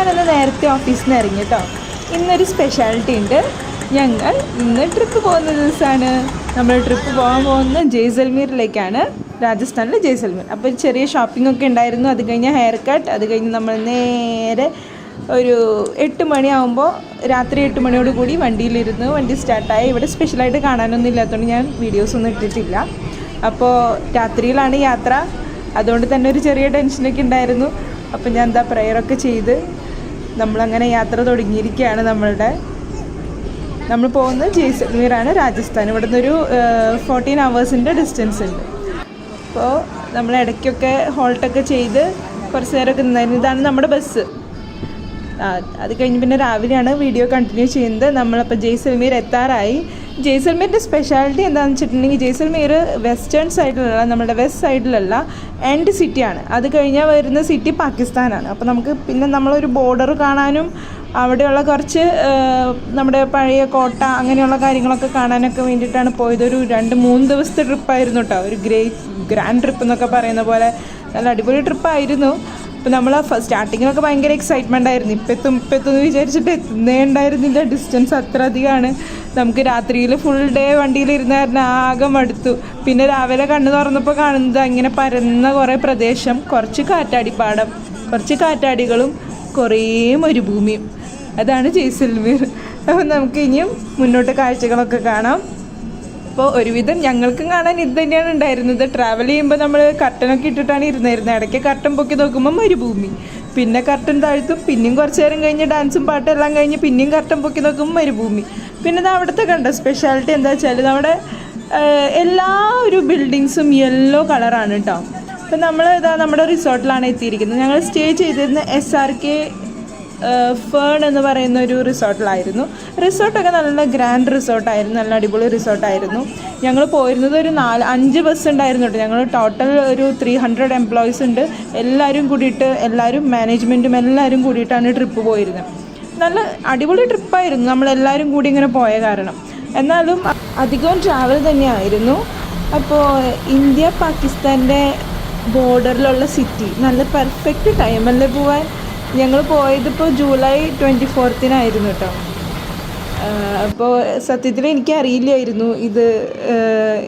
ഞാനൊന്ന് നേരത്തെ ഓഫീസിൽ നിന്ന് ഇറങ്ങി കേട്ടോ ഇന്നൊരു സ്പെഷ്യാലിറ്റി ഉണ്ട്. ഞങ്ങൾ ഇന്ന് ട്രിപ്പ് പോകുന്ന ദിവസമാണ് നമ്മൾ ട്രിപ്പ് പോകാൻ പോകുന്നത് ജയ്സൽമീറിലേക്കാണ്. രാജസ്ഥാനിലെ ജയ്സൽമീർ. അപ്പോൾ ചെറിയ ഷോപ്പിംഗ് ഒക്കെ ഉണ്ടായിരുന്നു. അത് കഴിഞ്ഞ് ഹെയർ കട്ട് അത് കഴിഞ്ഞ് നമ്മൾ നേരെ ഒരു എട്ട് മണിയാകുമ്പോൾ രാത്രി എട്ട് മണിയോട് കൂടി വണ്ടിയിലിരുന്ന് വണ്ടി സ്റ്റാർട്ടായി ഇവിടെ സ്പെഷ്യലായിട്ട് കാണാനൊന്നും ഇല്ലാത്തതുകൊണ്ട് ഞാൻ വീഡിയോസ് ഒന്നും ഇട്ടിട്ടില്ല. അപ്പോൾ രാത്രിയിലാണ് യാത്ര. അതുകൊണ്ട് തന്നെ ഒരു ചെറിയ ടെൻഷനൊക്കെ ഉണ്ടായിരുന്നു. അപ്പോൾ ഞാൻ എന്താ പ്രെയറൊക്കെ ചെയ്ത് നമ്മളങ്ങനെ യാത്ര തുടങ്ങിയിരിക്കുകയാണ് നമ്മളുടെ. നമ്മൾ പോകുന്നത് ജയ്സൽമീറാണ് രാജസ്ഥാൻ. ഇവിടെ നിന്നൊരു ഫോർട്ടീൻ അവേഴ്സിന്റെ ഡിസ്റ്റൻസ് ഉണ്ട്. അപ്പോൾ നമ്മൾ ഇടയ്ക്കൊക്കെ ഹോൾട്ടൊക്കെ ചെയ്ത് കുറച്ച് നേരമൊക്കെ നിന്നായിരുന്നു. ഇതാണ് നമ്മുടെ ബസ് അത് കഴിഞ്ഞ് പിന്നെ രാവിലെയാണ് വീഡിയോ കണ്ടിന്യൂ ചെയ്യുന്നത്. നമ്മളപ്പോൾ ജയ്സൽമീർ എത്താറായി. ജയ്സൽമീറിന്റെ സ്പെഷ്യാലിറ്റി എന്താണെന്ന് വെച്ചിട്ടുണ്ടെങ്കിൽ ജയ്സൽമീർ വെസ്റ്റേൺ സൈഡിലല്ല നമ്മുടെ വെസ്റ്റ് സൈഡിലല്ല എൻഡ് സിറ്റിയാണ് അത് കഴിഞ്ഞാൽ വരുന്ന സിറ്റി പാകിസ്ഥാനാണ്. അപ്പോൾ നമുക്ക് പിന്നെ നമ്മളൊരു ബോർഡർ കാണാനും അവിടെയുള്ള കുറച്ച് നമ്മുടെ പഴയ കോട്ട അങ്ങനെയുള്ള കാര്യങ്ങളൊക്കെ കാണാനൊക്കെ വേണ്ടിയിട്ടാണ് പോയത്. ഒരു രണ്ട് മൂന്ന് ദിവസത്തെ ട്രിപ്പായിരുന്നു കേട്ടോ ഒരു ഗ്രേറ്റ് ഗ്രാൻഡ് ട്രിപ്പ് എന്നൊക്കെ പറയുന്ന പോലെ നല്ല അടിപൊളി ട്രിപ്പായിരുന്നു അപ്പോൾ നമ്മൾ സ്റ്റാർട്ടിങ്ങിലൊക്കെ ഭയങ്കര എക്സൈറ്റ്മെന്റ് ആയിരുന്നു. ഇപ്പം എത്തും ഇപ്പം എത്തും എന്ന് വിചാരിച്ചിട്ട് എത്തുന്നേ ഉണ്ടായിരുന്നില്ല. ഡിസ്റ്റൻസ് അത്ര അധികമാണ്. നമുക്ക് രാത്രിയിൽ ഫുൾ ഡേ വണ്ടിയിലിരുന്ന കാരണം ആകെ മടുത്തു. പിന്നെ രാവിലെ കണ്ണു തുറന്നപ്പോൾ കാണുന്നത് അങ്ങനെ പരന്ന കുറേ പ്രദേശം കുറച്ച് കാറ്റാടിപ്പാടം കുറച്ച് കാറ്റാടികളും കുറേ മരുഭൂമിയും. അതാണ് ജയ്സൽമീർ. അപ്പം നമുക്ക് ഇനിയും മുന്നോട്ട് കാഴ്ചകളൊക്കെ കാണാം. അപ്പോൾ ഒരുവിധം ഞങ്ങൾക്കും കാണാൻ ഇത് തന്നെയാണ് ഉണ്ടായിരുന്നത്. ട്രാവൽ ചെയ്യുമ്പോൾ നമ്മൾ കർട്ടനൊക്കെ ഇട്ടിട്ടാണ് ഇരുന്നായിരുന്നത് ഇടയ്ക്ക് കർട്ടൻ പൊക്കി നോക്കുമ്പോൾ മരുഭൂമി. പിന്നെ കർട്ടൻ താഴ്ത്തും പിന്നെയും കുറച്ച് നേരം കഴിഞ്ഞ് ഡാൻസും പാട്ടും എല്ലാം കഴിഞ്ഞ് പിന്നെയും കർട്ടൻ പൊക്കി നോക്കുമ്പോൾ മരുഭൂമി. പിന്നെ അവിടുത്തെ കണ്ട സ്പെഷ്യാലിറ്റി എന്താ വെച്ചാൽ നമ്മുടെ എല്ലാ ഒരു ബിൽഡിങ്സും യെല്ലോ കളറാണ് കേട്ടോ അപ്പം നമ്മൾ ഇതാ നമ്മുടെ റിസോർട്ടിലാണ് എത്തിയിരിക്കുന്നത്. ഞങ്ങൾ സ്റ്റേ ചെയ്തിരുന്ന എസ് ആർ കെ ഫേൺ എന്ന് പറയുന്ന ഒരു റിസോർട്ടിലായിരുന്നു. റിസോർട്ടൊക്കെ നല്ല ഗ്രാൻഡ് റിസോർട്ടായിരുന്നു നല്ല അടിപൊളി റിസോർട്ടായിരുന്നു. ഞങ്ങൾ പോയിരുന്നത് ഒരു നാല് അഞ്ച് ബസ് ഉണ്ടായിരുന്നു ഞങ്ങൾ ടോട്ടൽ ഒരു ത്രീ ഹൺഡ്രഡ് എംപ്ലോയീസ് ഉണ്ട്. എല്ലാവരും കൂടിയിട്ട് എല്ലാവരും മാനേജ്മെന്റും എല്ലാവരും കൂടിയിട്ടാണ് ട്രിപ്പ് പോയിരുന്നത് നല്ല അടിപൊളി ട്രിപ്പായിരുന്നു നമ്മളെല്ലാവരും കൂടി ഇങ്ങനെ പോയ കാരണം. എന്നാലും അധികവും ട്രാവൽ തന്നെയായിരുന്നു. അപ്പോൾ ഇന്ത്യ പാകിസ്ഥാന്റെ ബോർഡറിലുള്ള സിറ്റി നല്ല പെർഫെക്റ്റ് ടൈമല്ലേ പോവാൻ? ഞങ്ങൾ പോയതിപ്പോൾ ജൂലൈ ട്വന്റി ഫോർത്തിനായിരുന്നു കേട്ടോ അപ്പോൾ സത്യത്തിൽ എനിക്ക് അറിയില്ലായിരുന്നു ഇത്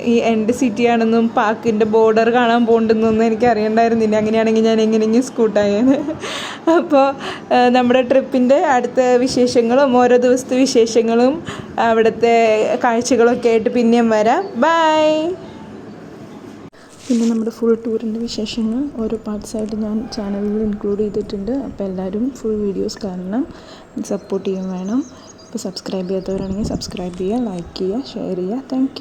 ഈ എൻഡ് സിറ്റി ആണെന്നും പാക്കിന്റെ ബോർഡർ കാണാൻ പോകണ്ടെന്നൊന്നും എനിക്ക് അറിയണ്ടായിരുന്നില്ല. അങ്ങനെയാണെങ്കിൽ ഞാൻ എങ്ങനെയെങ്കിലും സ്കൂട്ടായേന് അപ്പോൾ നമ്മുടെ ട്രിപ്പിന്റെ അടുത്ത വിശേഷങ്ങളും ഓരോ ദിവസത്തെ വിശേഷങ്ങളും അവിടുത്തെ കാഴ്ചകളൊക്കെ ആയിട്ട് പിന്നെയും വരാം. ബൈ പിന്നെ നമ്മുടെ ഫുൾ ടൂറിന്റെ വിശേഷങ്ങൾ. ഓരോ പാർട്സായിട്ട് ഞാൻ ചാനലിൽ ഇൻക്ലൂഡ് ചെയ്തിട്ടുണ്ട്. അപ്പോൾ എല്ലാവരും ഫുൾ വീഡിയോസ് കാണണം. സപ്പോർട്ട് ചെയ്യുകയും വേണം. അപ്പോൾ സബ്സ്ക്രൈബ് ചെയ്യാത്തവരാണെങ്കിൽ സബ്സ്ക്രൈബ് ചെയ്യുക ലൈക്ക് ചെയ്യുക ഷെയർ ചെയ്യുക. താങ്ക്